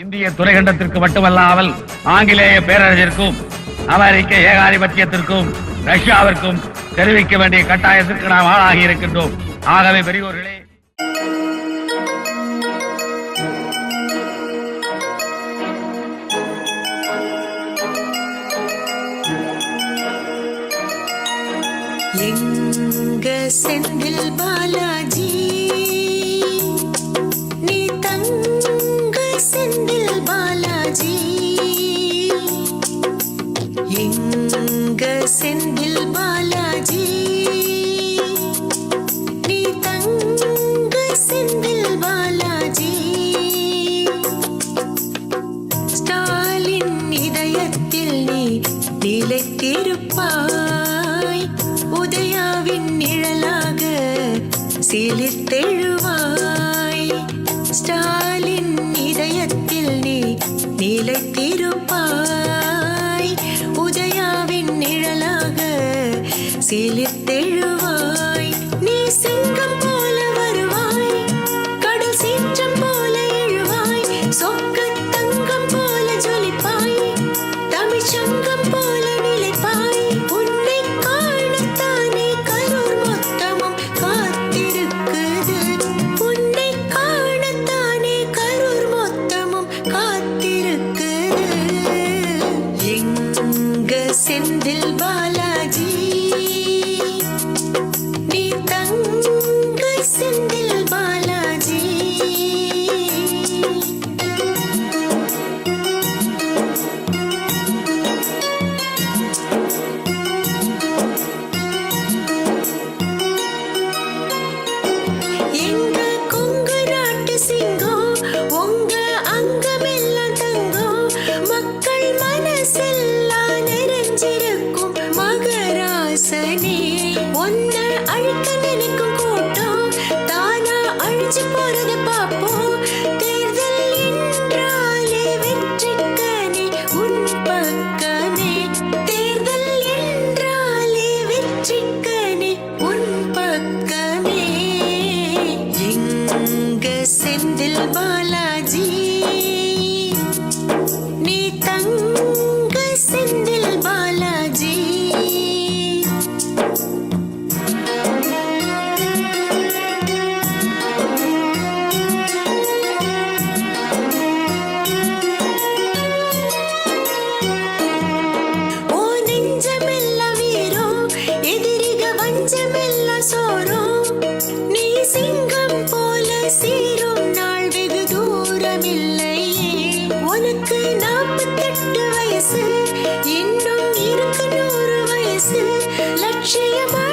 இந்திய துறைகண்டத்திற்கு மட்டுமல்லாமல் ஆங்கிலேய பேரரசிற்கும் அமெரிக்க ஏகாதிபத்தியத்திற்கும் ரஷ்யாவிற்கும் தெரிவிக்க வேண்டிய கட்டாயத்திற்கு நாம் ஆளாகி இருக்கின்றோம். ஆகவே பெரியோர்களே எங்க செந்தில் பாலாஜி? எங்க செந்தில் பாலாஜி. நீ தங்க செந்தில் பாலாஜி. ஸ்டாலின் இதயத்தில் நீ நிலைத்திருப்பாய். உதயாவின் நிழலாக சிலிர்த்தெழுவாய். மகராசனே ஒன்ன அழிக்க நினைக்கும் கூட்டம் தானா அழிஞ்சு போறத பார்ப்போம். தேர்தல் என்றாலே வெற்றிக்கனே உன் பக்கமே. தேர்தல் என்றாலே வெற்றிக்கனே உன் பக்கமே. எங்க செந்தில் பாலாஜி. வஞ்சமெல்லாம் நீ சிங்கம் போல சீரும் நாள் வெகு தூரமில்லையே. உனக்கு நாற்பத்தெட்டு வயசு. இன்னும் இருக்கு நூறு வயசு. லட்சியமா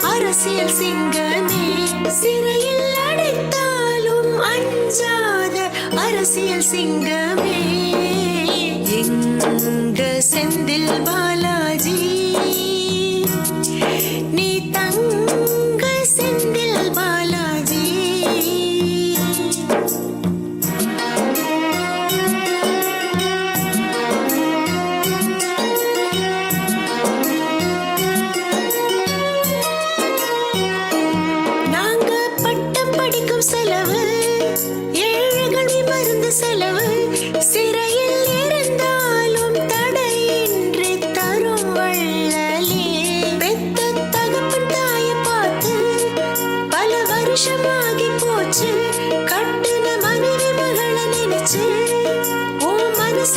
அரசியல் சிங்கமே. சிறையில் அடைத்தாலும் அஞ்சாத அரசியல் சிங்கமே. எங்க செந்தில் பாலா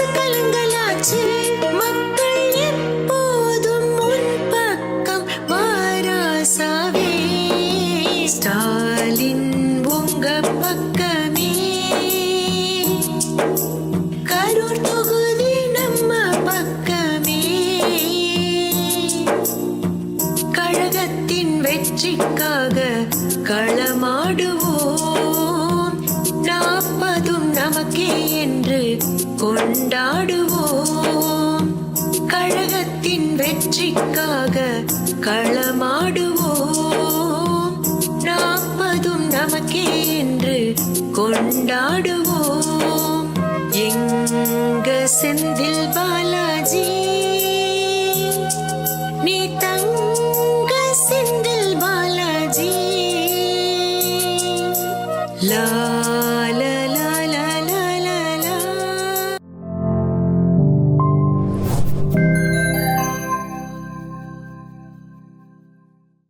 கலங்கலாச்சு. மக்கள் எப்போதும் உன் பக்கம் மாராசாவே ஸ்டாலின் உங்க பக்கமே. கரூர் தொகுதி நம்ம பக்கமே. தருவதும் நமக்கே என்று கொண்டாடுவோம். கழகத்தின் வெற்றிக்காக களமாடுவோம். நாற்பதும் நமக்கே என்று கொண்டாடுவோம். எங்க செந்தில் பாலாஜி? நீ தங்க செந்தில் பாலாஜி. love